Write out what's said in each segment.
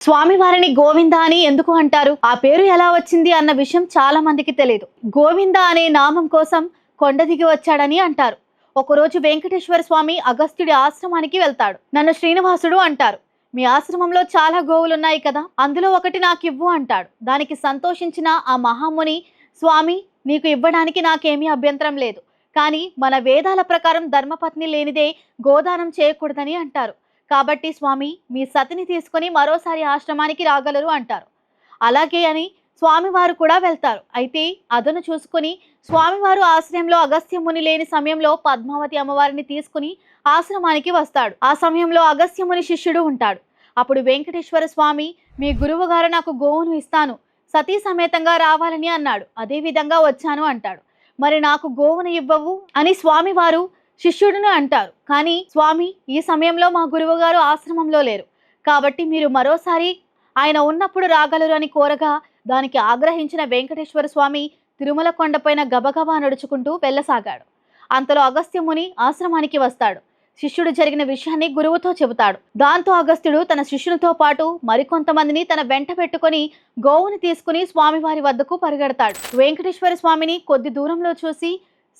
స్వామివారిని గోవింద అని ఎందుకు అంటారు? ఆ పేరు ఎలా వచ్చింది అన్న విషయం చాలా మందికి తెలియదు. గోవింద అనే నామం కోసం కొండ దిగి వచ్చాడని అంటారు. ఒకరోజు వెంకటేశ్వర స్వామి అగస్త్యుడి ఆశ్రమానికి వెళ్తాడు. నన్ను శ్రీనివాసుడు అంటారు. మీ ఆశ్రమంలో చాలా గోవులున్నాయి కదా అందులో ఒకటి నాకు ఇవ్వు అంటాడు. దానికి సంతోషించిన ఆ మహాముని స్వామి నీకు ఇవ్వడానికి నాకేమీ అభ్యంతరం లేదు. కానీ మన వేదాల ప్రకారం ధర్మపత్ని లేనిదే గోదానం చేయకూడదని అంటారు. కాబట్టి స్వామి మీ సతిని తీసుకొని మరోసారి ఆశ్రమానికి రాగలరు అంటారు. అలాగే అని స్వామివారు కూడా వెళ్తారు. అయితే అదను చూసుకుని స్వామివారు ఆశ్రయంలో అగస్త్యముని లేని సమయంలో పద్మావతి అమ్మవారిని తీసుకుని ఆశ్రమానికి వస్తాడు. ఆ సమయంలో అగస్త్యముని శిష్యుడు ఉంటాడు. అప్పుడు వెంకటేశ్వర స్వామి మీ గురువు గారు నాకు గోవును ఇస్తాను. సతీ సమేతంగా రావాలని అన్నాడు. అదే విధంగా వచ్చాను అంటాడు. మరి నాకు గోవును ఇవ్వవు అని స్వామివారు శిష్యుడిని అంటారు. కానీ స్వామి ఈ సమయంలో మా గురువు గారు ఆశ్రమంలో లేరు. కాబట్టి మీరు మరోసారి ఆయన ఉన్నప్పుడు రాగలరు అని కోరగా దానికి ఆగ్రహించిన వెంకటేశ్వర స్వామి తిరుమల కొండపైన గబగబా నడుచుకుంటూ వెళ్ళసాగాడు. అంతలో అగస్త్యముని ఆశ్రమానికి వస్తాడు. శిష్యుడు జరిగిన విషయాన్ని గురువుతో చెబుతాడు. దాంతో అగస్త్యుడు తన శిష్యునితో పాటు మరికొంతమందిని తన వెంట పెట్టుకొని గోవుని తీసుకుని స్వామివారి వద్దకు పరిగెడతాడు. వెంకటేశ్వర స్వామిని కొద్ది దూరంలో చూసి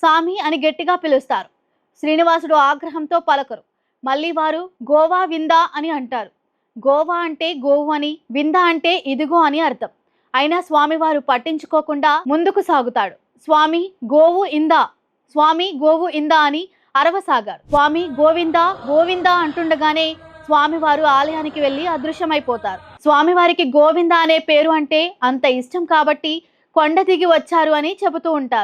స్వామి అని గట్టిగా పిలుస్తారు. శ్రీనివాసుడు ఆగ్రహంతో పలకరు. మళ్ళీ వారు గోవా విందా అని అంటారు. గోవా అంటే గోవు అని విందా అంటే ఇదిగో అని అర్థం. అయినా స్వామివారు పట్టించుకోకుండా ముందుకు సాగుతాడు. స్వామి గోవు ఇందా? స్వామి గోవు ఇందా అని అరవసాగారు. స్వామి గోవిందా? గోవిందా అంటుండగానే స్వామివారు ఆలయానికి వెళ్ళి అదృశ్యమైపోతారు. స్వామివారికి గోవింద అనే పేరు అంటే అంత ఇష్టం కాబట్టి కొండ దిగి వచ్చారు అని చెబుతూ ఉంటారు.